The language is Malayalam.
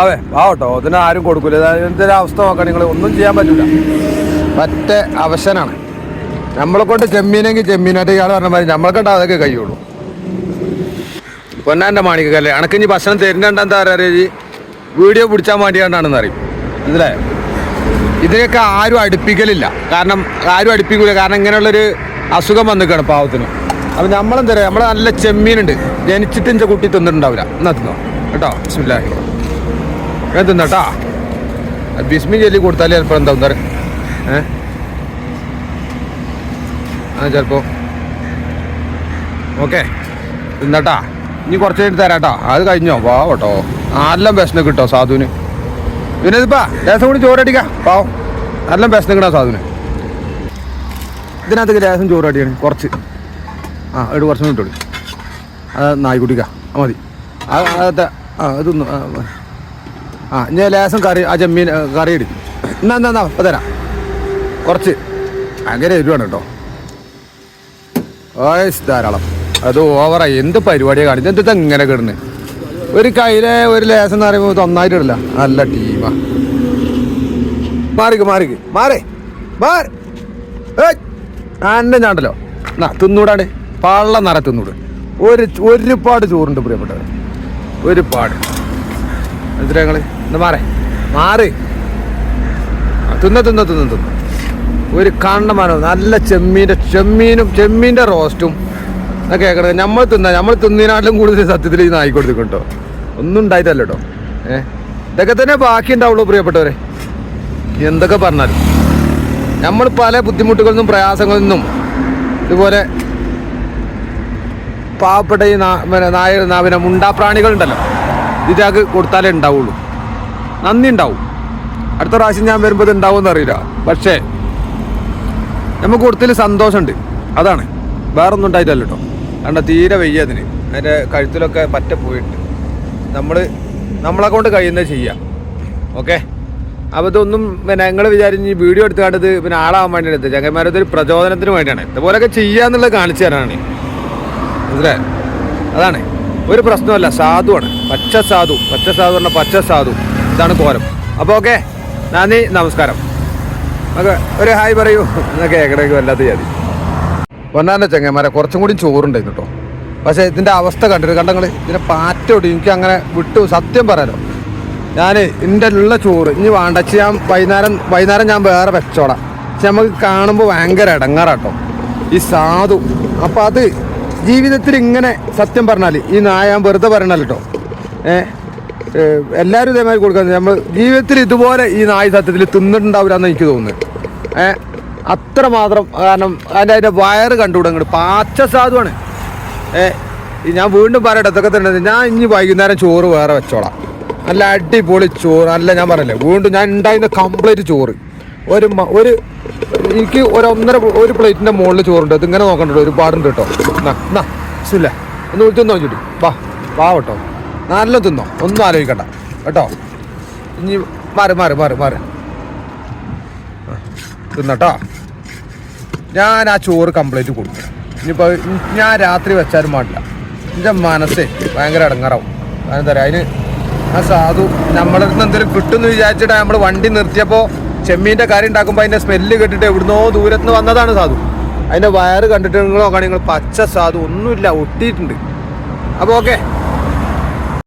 ആവേ ആവട്ടോ. അതിന് ആരും കൊടുക്കില്ല എന്തൊരു അവസ്ഥ നോക്കാൻ നിങ്ങൾ ഒന്നും ചെയ്യാൻ പറ്റില്ല പറ്റ അവശനാണ്. നമ്മളെ കൊണ്ട് ചെമ്മീനെങ്കിൽ ചെമ്മീനായിട്ട് ഇയാൾ പറഞ്ഞ മാതിരി നമ്മളെ കൊണ്ട് അതൊക്കെ കഴിയുള്ളൂ. പൊന്നാന്റെ മാണിക്കല്ലേ? അണക്കിഞ്ഞ് ഭക്ഷണം തരുന്നുണ്ട് എന്താ പറയുക വീഡിയോ പിടിച്ചാൽ വേണ്ടിയാണ്ടാണെന്ന് അറിയും. മനസ്സിലായോ? ഇതിനൊക്കെ ആരും അടുപ്പിക്കലില്ല. കാരണം ആരും അടുപ്പിക്കില്ല കാരണം ഇങ്ങനെയുള്ളൊരു അസുഖം വന്നിക്കാണ് പാവത്തിന്. അപ്പം നമ്മളെന്താ പറയുക നമ്മളെ നല്ല ചെമ്മീനുണ്ട്. ജനിച്ചിട്ട് എന്റെ കുട്ടി തിന്നിട്ടുണ്ടാവില്ല. എന്നാ തിന്നോ? കേട്ടോ? ബിസ്മില്ലാ ഞാൻ തിന്നട്ടാ ബിസ്മി ചൊല്ലി കൊടുത്താലേ ചിലപ്പോൾ എന്താ എന്താ ഏ? ആ ചിലപ്പോൾ ഓക്കെ. തിന്നട്ടാ ഇനി കുറച്ച് കഴിഞ്ഞ് തരാട്ടാ. അത് കഴിഞ്ഞോ? വാ കേട്ടോ. നല്ല വിശന്ന് കിട്ടോ സാധുവിന്. പിന്നെ ഇതിപ്പാ ലേസം കൂടി ചോറടിക്കാം പാവം നല്ല വിശന്ന് കിട്ടാം സാധുവിന്. ഇതിനകത്തേക്ക് ലേസം ചോറടിയാണ് കുറച്ച്. ആ എടു കുറച്ച് ഇട്ടോളി. അത് നായ്ക്കുട്ടിക്ക. മതി. അതെ ആ ഇതൊന്നും ആ, ഞാൻ ലേസം കറി ആ ചെമ്മീൻ കറി എടുക്കും എന്നാ എന്നാ എന്നാ അപ്പം തരാം. കുറച്ച്. അങ്ങനെ വരുവാണ് കേട്ടോ. ഓയസ് ധാരാളം. അത് ഓവറായി. എന്ത് പരിപാടിയാണ് കാണിച്ചത് എന്ത് ഇങ്ങനെ കിടന്ന്? ഒരു കയ്യിലെ ഒരു ലേസം എന്ന് പറയുമ്പോൾ നന്നായിട്ട് ഇടില്ല നല്ല ടീമാ. മാറിക്ക് മാറിക്ക്. മാറി. മാറി. അന്നെ ഞാണ്ടല്ലോ. എന്നാ തിന്നൂടാണ്. പള്ള നിറ തിന്നൂട്. ഒരു ഒരുപാട് ചോറുണ്ട് പ്രിയപ്പെട്ടവർ ഒരുപാട്. എന്തിനാ ഒന്ന് മാറേ. മാറി. തിന്ന തിന്ന തിന്ന തിന്ന. ഒരു കണ്ണമാനോ നല്ല ചെമ്മീന്റെ ചെമ്മീനും ചെമ്മീന്റെ റോസ്റ്റും. എന്നാ കേൾക്കണത് നമ്മൾ തിന്ന നമ്മൾ തിന്നതിനാട്ടിലും കൂടുതൽ സത്യത്തിൽ ഈ നായി കൊടുത്തു കേട്ടോ. ഒന്നും ഉണ്ടായിട്ടല്ല കേട്ടോ. ഏ? ഇതൊക്കെ തന്നെ ബാക്കി ഉണ്ടാവുള്ളൂ പ്രിയപ്പെട്ടവരെ. എന്തൊക്കെ പറഞ്ഞാലും. നമ്മൾ പല ബുദ്ധിമുട്ടുകളിൽ നിന്നും പ്രയാസങ്ങളിൽ നിന്നും ഇതുപോലെ പാവപ്പെട്ട ഈ നായ നാവിനെ മുണ്ടാപ്രാണികളുണ്ടല്ലോ. ഇതൊക്കെ കൊടുത്താലേ ഉണ്ടാവുള്ളൂ. നന്ദി ഉണ്ടാവും. അടുത്ത പ്രാവശ്യം ഞാൻ വരുമ്പോൾ ഉണ്ടാവുമെന്ന് അറിയില്ല. പക്ഷേ നമുക്ക് കൊടുത്തതിൽ സന്തോഷമുണ്ട്. അതാണ്. വേറെ ഒന്നും ഉണ്ടായിട്ടല്ല കേട്ടോ. തീരെ വയ്യ അതിന്. അതിന്റെ കഴുത്തിലൊക്കെ പറ്റ പോയിട്ട്. നമ്മൾ നമ്മളെ കൊണ്ട് കഴിയുന്നത് ചെയ്യാം. ഓക്കെ? അപ്പോൾ ഇതൊന്നും പിന്നെ ഞങ്ങൾ വിചാരിച്ച് ഈ വീഡിയോ എടുത്ത് കണ്ടത് പിന്നെ ആളാവാൻ വേണ്ടിയിട്ട് എടുത്തത് ചങ്ങന്മാരത് ഒരു പ്രചോദനത്തിന് വേണ്ടിയാണ്. ഇതുപോലെയൊക്കെ ചെയ്യാന്നുള്ളത് കാണിച്ചു തരാനാണ്. മനസ്സിലായി? അതാണ്. ഒരു പ്രശ്നമല്ല സാധുവാണ്. പച്ച സാധു പച്ച സാധു പറഞ്ഞ പച്ച സാധു. ഇതാണ് കോരം അപ്പോൾ ഓക്കെ നന്ദി നമസ്കാരം. നമുക്ക് ഒരു ഹായ് പറയൂ. എന്നൊക്കെ എക്കടേക്ക് വല്ലാത്ത ജാതി. പൊന്നാന്റെ ചെങ്ങന്മാരെ കുറച്ചും കൂടി ചോറുണ്ടായിരുന്നു കേട്ടോ പക്ഷേ ഇതിന്റെ അവസ്ഥ കണ്ടിട്ട് കണ്ടങ്ങൾ ഇതിനെ പാറ്റോടി എനിക്ക് അങ്ങനെ വിട്ടു. സത്യം പറയാലോ. ഞാൻ എന്റെ ഉള്ള ചോറ്. ഇനി വേണ്ടച്ച് ഞാൻ വൈകുന്നേരം വൈകുന്നേരം ഞാൻ വേറെ വെച്ചോടാം പക്ഷെ നമുക്ക് കാണുമ്പോൾ ഭയങ്കര ഇടങ്ങാറാട്ടോ ഈ സാധു. അപ്പം അത് ജീവിതത്തിൽ ഇങ്ങനെ സത്യം പറഞ്ഞാൽ ഈ നായ വെറുതെ പറയണല്ലോ കേട്ടോ ഏഹ് എല്ലാവരും ഇതേമാതിരി കൊടുക്കുന്നത് നമ്മൾ ജീവിതത്തിൽ ഇതുപോലെ ഈ നായ സത്യത്തിൽ തിന്നിട്ടുണ്ടാവില്ല എന്ന് എനിക്ക് തോന്നുന്നു അത്ര മാത്രം കാരണം അതിന്റെ അതിന്റെ വയറ് കണ്ടുകൂടെ പാച്ച സാധുവാണ്. ഏഹ് ഞാൻ വീണ്ടും പറയട്ടെ ഇതൊക്കെ തന്നെ ഞാൻ ഇനി വൈകുന്നേരം ചോറ് വേറെ വെച്ചോളാം. നല്ല അടിപൊളി ചോറ് നല്ല ഞാൻ പറയല്ലേ വീണ്ടും ഞാൻ ഉണ്ടായിരുന്ന കംപ്ലീറ്റ് ചോറ്. ഒരു ഒരു എനിക്ക് ഒരു ഒന്നര ഒരു പ്ലേറ്റിന്റെ മുകളിൽ ചോറുണ്ട്. ഇതിങ്ങനെ നോക്കണ്ടോ ഒരുപാടുണ്ട് കേട്ടോ. എന്നാ എന്നാ ഇല്ല ഒന്ന് വിളിച്ചു നോക്കിയിട്ട് വാ വാ കേട്ടോ. നല്ല തിന്നോ. ഒന്നും ആലോചിക്കണ്ട. കേട്ടോ. ഇനി മാറി മാറി മാറി മാറി. തിന്നട്ടോ. ഞാൻ ആ ചോറ് കംപ്ലീറ്റ് കൊടുക്കും. ഇനിയിപ്പോൾ ഞാൻ രാത്രി വെച്ചാലും പാടില്ല എന്റെ മനസ്സേ ഭയങ്കര ഇടങ്ങാറാവും. കാരണം എന്താ അതിന് ആ സാധു നമ്മളിൽ നിന്ന് എന്തെങ്കിലും കിട്ടുമെന്ന് വിചാരിച്ചിട്ട് നമ്മൾ വണ്ടി നിർത്തിയപ്പോൾ ചെമ്മീന്റെ കറി ഉണ്ടാക്കുമ്പോൾ അതിന്റെ സ്മെല്ല് കേട്ടിട്ട് എവിടുന്നോ ദൂരത്ത് നിന്ന് വന്നതാണ് സാധു. അതിന്റെ വയറ് കണ്ടിട്ട് നിങ്ങൾ നോക്കുകയാണെങ്കിൽ പച്ച സാധു. ഒന്നുമില്ല ഒട്ടിയിട്ടുണ്ട്. അപ്പോൾ ഓക്കെ